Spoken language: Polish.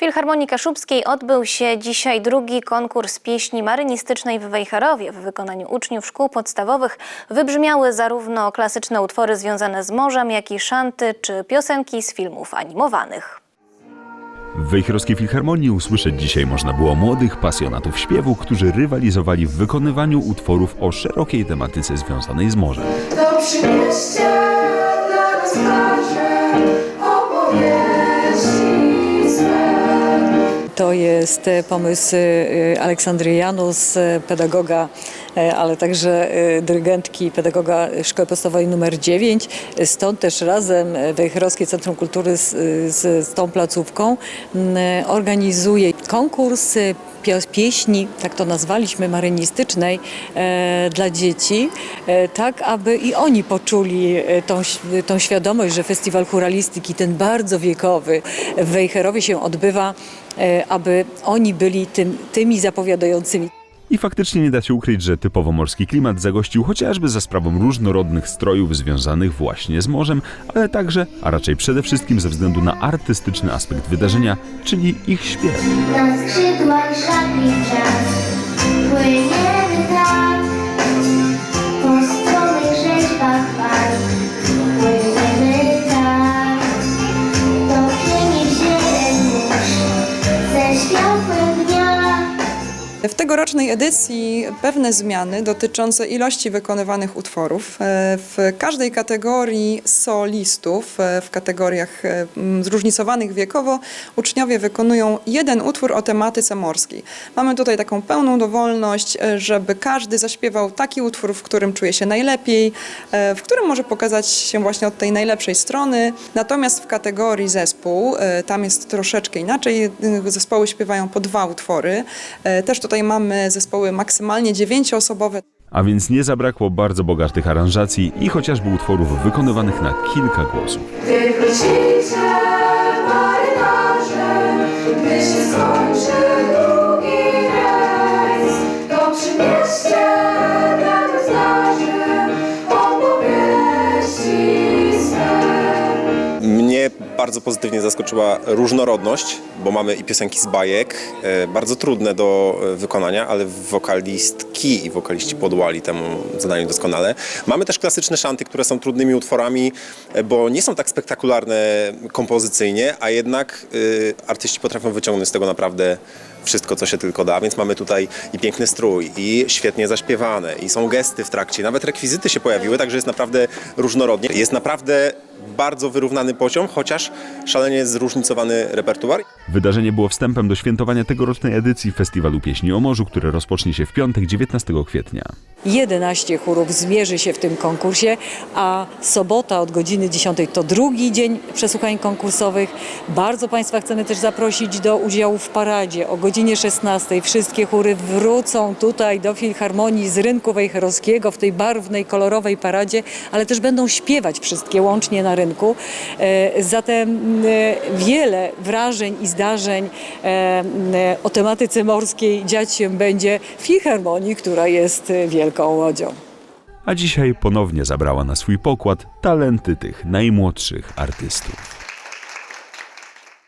Filharmonii Kaszubskiej odbył się dzisiaj drugi konkurs pieśni marynistycznej w Wejherowie. W wykonaniu uczniów szkół podstawowych wybrzmiały zarówno klasyczne utwory związane z morzem, jak i szanty czy piosenki z filmów animowanych. W Wejherowskiej Filharmonii usłyszeć dzisiaj można było młodych pasjonatów śpiewu, którzy rywalizowali w wykonywaniu utworów o szerokiej tematyce związanej z morzem. To przymieście dla nas To jest pomysł e, Aleksandry Janus, e, pedagoga, ale także e, dyrygentki i pedagoga Szkoły Podstawowej nr 9. Stąd też razem e, Wejherowskie Centrum Kultury z, z, tą placówką e, organizuje konkurs e, pieśni, tak to nazwaliśmy, marynistycznej e, dla dzieci, e, tak aby i oni poczuli e, tą, tą świadomość, że festiwal churalistyki, ten bardzo wiekowy w Wejherowie się odbywa, e, aby oni byli tym, tymi zapowiadającymi. I faktycznie nie da się ukryć, że typowo morski klimat zagościł chociażby za sprawą różnorodnych strojów związanych właśnie z morzem, ale także, a raczej przede wszystkim ze względu na artystyczny aspekt wydarzenia, czyli ich śpiew. Na tak Po tak Ze W tegorocznej edycji pewne zmiany dotyczące ilości wykonywanych utworów. E, W każdej kategorii solistów, e, w kategoriach e, zróżnicowanych wiekowo, uczniowie wykonują jeden utwór o tematyce morskiej. Mamy tutaj taką pełną dowolność, żeby każdy zaśpiewał taki utwór, w którym czuje się najlepiej, w którym może pokazać się właśnie od tej najlepszej strony. Natomiast w kategorii zespół, tam jest troszeczkę inaczej. Zespoły śpiewają po dwa utwory. Też tutaj mamy zespoły maksymalnie dziewięcioosobowe. A więc nie zabrakło bardzo bogatych aranżacji i chociażby utworów wykonywanych na kilka głosów. Gdy bardzo pozytywnie zaskoczyła różnorodność, bo mamy i piosenki z bajek, e, bardzo trudne do e, wykonania, ale wokalistki i wokaliści podłali temu zadaniu doskonale. Mamy też klasyczne szanty, które są trudnymi utworami, e, bo nie są tak spektakularne kompozycyjnie, a jednak artyści potrafią wyciągnąć z tego naprawdę wszystko, co się tylko da, więc mamy tutaj i piękny strój, i świetnie zaśpiewane, i są gesty w trakcie, nawet rekwizyty się pojawiły, także jest naprawdę różnorodnie. Jest naprawdę bardzo wyrównany poziom, chociaż szalenie zróżnicowany repertuar. Wydarzenie było wstępem do świętowania tegorocznej edycji Festiwalu Pieśni o Morzu, który rozpocznie się w piątek 19 kwietnia. 11 chórów zmierzy się w tym konkursie, a sobota od godziny 10 to drugi dzień przesłuchań konkursowych. Bardzo Państwa chcemy też zaprosić do udziału w paradzie o godzinie 16. Wszystkie chóry wrócą tutaj do Filharmonii z rynku wejherowskiego w tej barwnej, kolorowej paradzie, ale też będą śpiewać wszystkie łącznie na rynku. E, Zatem e, wiele wrażeń i zdarzeń e, o tematyce morskiej dziać się będzie w Filharmonii, która jest wielką łodzią. A dzisiaj ponownie zabrała na swój pokład talenty tych najmłodszych artystów.